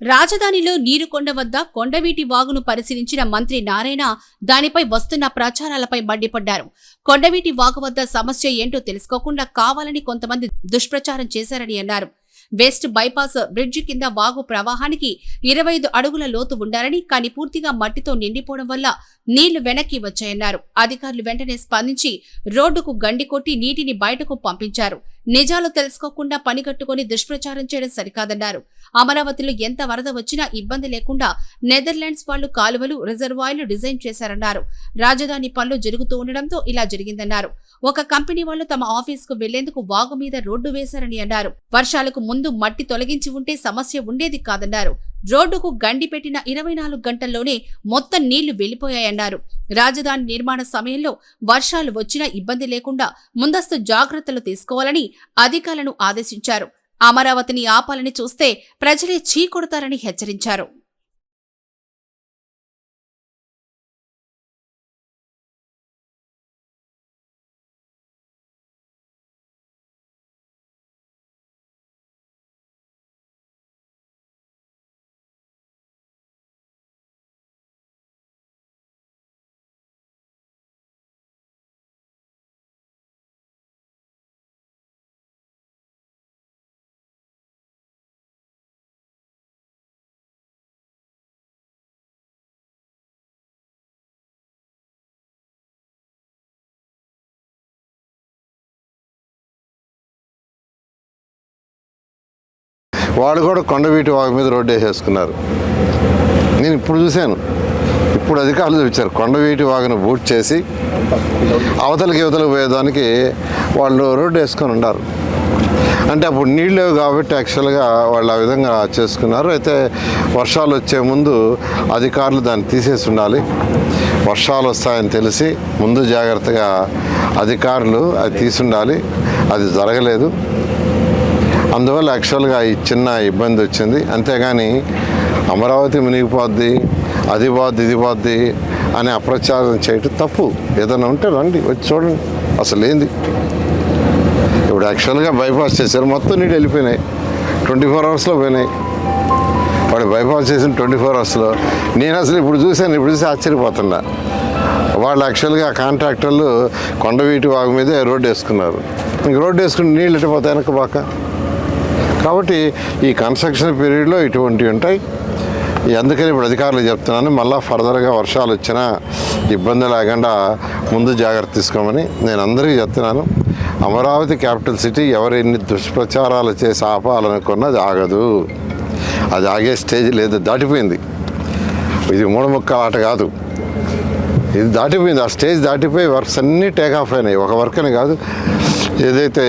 రాజధానిలో నీరుకొండ వద్ద కొండవీటి వాగును పరిశీలించిన మంత్రి నారాయణ దానిపై వస్తున్న ప్రచారాలపై మండిపడ్డారు. కొండవీటి వాగు వద్ద సమస్య ఏంటో తెలుసుకోకుండా కావాలని కొంతమంది దుష్ప్రచారం చేశారని అన్నారు. వెస్ట్ బైపాస్ బ్రిడ్జి కింద వాగు ప్రవాహానికి ఇరవై ఐదు అడుగుల లోతు ఉండాలని కానీ పూర్తిగా మట్టితో నిండిపోవడం వల్ల నీళ్ళు వెనక్కి వచ్చాయన్నారు. అధికారులు వెంటనే స్పందించి రోడ్డుకు గండి కొట్టి నీటిని బయటకు పంపించారు. నిజాలు తెలుసుకోకుండా పనిగట్టుకుని దుష్ప్రచారం చేయడం సరికాదన్నారు. అమరావతిలో ఎంత వరద వచ్చినా ఇబ్బంది లేకుండా నెదర్లాండ్స్ వాళ్ళు కాలువలు రిజర్వాయర్లు డిజైన్ చేశారన్నారు. రాజధాని పనులు జరుగుతూ ఉండడంతో ఇలా జరిగిందన్నారు. ఒక కంపెనీ వాళ్ళు తమ ఆఫీస్కు వెళ్ళేందుకు వాగు మీద రోడ్డు వేశారని అన్నారు. వర్షాలకు ముందు మట్టి తొలగించి ఉంటే సమస్య ఉండేది కాదన్నారు. రోడ్డుకు గండి పెట్టిన ఇరవై నాలుగు గంటల్లోనే మొత్తం నీళ్ళు వెళ్ళిపోయాయన్నారు రాజధాని నిర్మాణ సమయంలో వర్షాలు వచ్చినా ఇబ్బంది లేకుండా ముందస్తు జాగ్రత్తలు తీసుకోవాలని అధికారులను ఆదేశించారు. అమరావతిని ఆపాలని చూస్తే ప్రజలే చీకొడతారని హెచ్చరించారు. వాడు కూడా కొండవీటి వాగు మీద రోడ్డు వేసేసుకున్నారు. నేను ఇప్పుడు చూశాను. ఇప్పుడు అధికారులు చూపించారు. కొండవీటి వాగును బూట్ చేసి అవతలకి యువతలకు పోయేదానికి వాళ్ళు రోడ్డు వేసుకొని ఉన్నారు. అంటే అప్పుడు నీళ్ళు లేవు కాబట్టి యాక్చువల్గా వాళ్ళు ఆ విధంగా చేసుకున్నారు. అయితే వర్షాలు వచ్చే ముందు అధికారులు దాన్ని తీసేసి ఉండాలి. వర్షాలు వస్తాయని తెలిసి ముందు జాగ్రత్తగా అధికారులు అది తీసి ఉండాలి. అది జరగలేదు. అందువల్ల యాక్చువల్గా ఈ చిన్న ఇబ్బంది వచ్చింది. అంతేగాని అమరావతి మునిగిపోద్ది అది పోద్ది ఇది పోద్ది అని అప్రచారం చేయటం తప్పు. ఏదైనా ఉంటే రండి వచ్చి చూడండి. అసలు ఏంది? ఇప్పుడు యాక్చువల్గా బైపాస్ చేశారు మొత్తం నీళ్ళు వెళ్ళిపోయినాయి. ట్వంటీ ఫోర్ అవర్స్లో పోయినాయి. వాడు బైపాస్ చేసిన ట్వంటీ ఫోర్ అవర్స్లో నేను అసలు ఇప్పుడు చూశాను ఇప్పుడు చూసి ఆశ్చర్యపోతున్నా. వాళ్ళు యాక్చువల్గా కాంట్రాక్టర్లు కొండవీటి వాగు మీదే రోడ్డు వేసుకున్నారు. ఇంక రోడ్డు వేసుకుని నీళ్ళు ఎట్టిపోతాయి వెనక బాక? కాబట్టి ఈ కన్స్ట్రక్షన్ పీరియడ్లో ఇటువంటివి ఉంటాయి. అందుకని ఇప్పుడు అధికారులు చెప్తున్నాను మళ్ళీ ఫర్దర్గా వర్షాలు వచ్చినా ఇబ్బంది లేకుండా ముందు జాగ్రత్త తీసుకోమని నేను అందరికీ చెప్తున్నాను. అమరావతి క్యాపిటల్ సిటీ ఎవరు ఎన్ని దుష్ప్రచారాలు చేసి ఆపాలనుకున్నది ఆగదు. అది ఆగే స్టేజ్ లేదు దాటిపోయింది. ఇది మూడముక్క ఆట కాదు. ఇది దాటిపోయింది ఆ స్టేజ్ దాటిపోయి వర్క్స్ అన్నీ టేక్ ఆఫ్ అయినాయి. ఒక వర్క్ అని కాదు ఏదైతే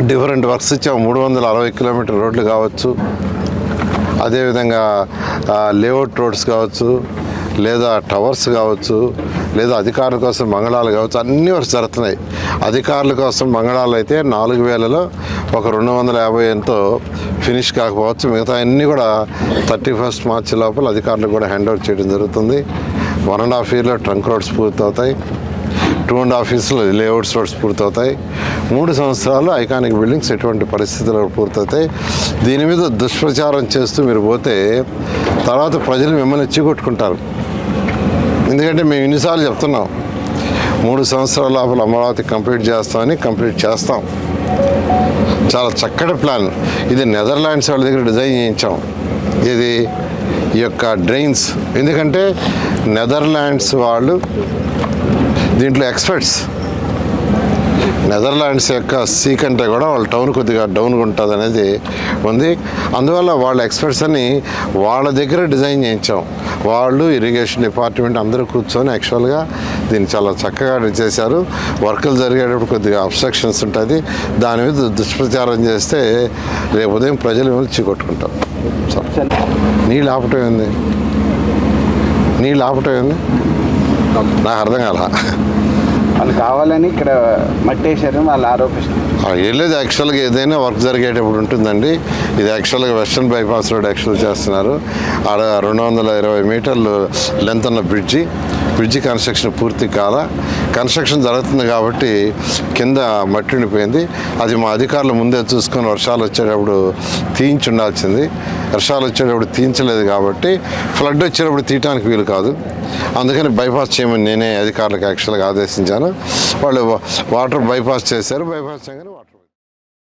డిఫరెంట్ వర్క్స్ ఇచ్చాము. మూడు వందల అరవై కిలోమీటర్ రోడ్లు కావచ్చు. అదేవిధంగా లేఅవుట్ రోడ్స్ కావచ్చు లేదా టవర్స్ కావచ్చు లేదా అధికారుల కోసం మంగళాలు కావచ్చు అన్ని వర్క్స్ జరుగుతున్నాయి. అధికారుల కోసం మంగళాలు అయితే నాలుగు వేలలో ఒక రెండు వందల యాభై ఎంతో ఫినిష్ కాకపోవచ్చు. మిగతా అన్నీ కూడా థర్టీ ఫస్ట్ మార్చి లోపల అధికారులకు కూడా హ్యాండ్ ఓవర్ చేయడం జరుగుతుంది. వన్ అండ్ హాఫ్ ఇయర్లో ట్రంక్ రోడ్స్ పూర్తవుతాయి. టూ అండ్ హాఫ్ ఇయర్స్లో లేఅవుట్స్ రోడ్స్ పూర్తవుతాయి. మూడు సంవత్సరాలు ఐకానిక్ బిల్డింగ్స్ ఎటువంటి పరిస్థితుల్లో పూర్తవుతాయి. దీని మీద దుష్ప్రచారం చేస్తూ మీరు పోతే తర్వాత ప్రజలు మిమ్మల్ని చిగొట్టుకుంటారు ఎందుకంటే మేము ఇన్నిసార్లు చెప్తున్నాం మూడు సంవత్సరాల లోపల అమరావతి కంప్లీట్ చేస్తామని కంప్లీట్ చేస్తాం. చాలా చక్కటి ప్లాన్ ఇది నెదర్లాండ్స్ వాళ్ళ దగ్గర డిజైన్ చేయించాం. ఇది ఈ యొక్క డ్రైన్స్ ఎందుకంటే నెదర్లాండ్స్ వాళ్ళు దీంట్లో ఎక్స్పర్ట్స్ నెదర్లాండ్స్ యొక్క సీ కంటే కూడా వాళ్ళ టౌన్ కొద్దిగా డౌన్గా ఉంటుంది అనేది ఉంది. అందువల్ల వాళ్ళ ఎక్స్పర్ట్స్ అని వాళ్ళ దగ్గర డిజైన్ చేయించాం. వాళ్ళు ఇరిగేషన్ డిపార్ట్మెంట్ అందరూ కూర్చొని యాక్చువల్గా దీన్ని చాలా చక్కగా చేశారు. వర్కులు జరిగేటప్పుడు కొద్దిగా అబ్స్ట్రక్షన్స్ ఉంటుంది దాని మీద దుష్ప్రచారం చేస్తే రేపు ఉదయం ప్రజలు మిమ్మల్ని చీకొట్టుకుంటాం నీళ్ళు ఆపటం ఏంది? నీళ్ళు ఆపటం ఏంది? నాకు అర్థం కాల? కావాలని ఇక్కడ మట్టేశారని వాళ్ళు ఆరోపిస్తున్నారు ఆ, ఏం లేదు యాక్చువల్గా ఏదైనా వర్క్ జరిగేటప్పుడు ఉంటుందండి. ఇది యాక్చువల్గా వెస్ట్రన్ బైపాస్ రోడ్ యాక్చువల్ చేస్తున్నారు. ఆడ రెండు వందల ఇరవై మీటర్లు లెంత్ ఉన్న బ్రిడ్జి బ్రిడ్జి కన్స్ట్రక్షన్ పూర్తి కాల. కన్స్ట్రక్షన్ జరుగుతుంది కాబట్టి కింద మట్టి ఉండిపోయింది. అది మా అధికారులు ముందే చూసుకొని వర్షాలు వచ్చేటప్పుడు తీయించి ఉండాల్సింది. వర్షాలు వచ్చేటప్పుడు తీయించలేదు కాబట్టి ఫ్లడ్ వచ్చేటప్పుడు తీయటానికి వీలు కాదు. అందుకని బైపాస్ చేయమని నేనే అధికారులకు యాక్చువల్గా ఆదేశించాను. వాళ్ళు వాటర్ బైపాస్ చేశారు. బైపాస్ చేయగానే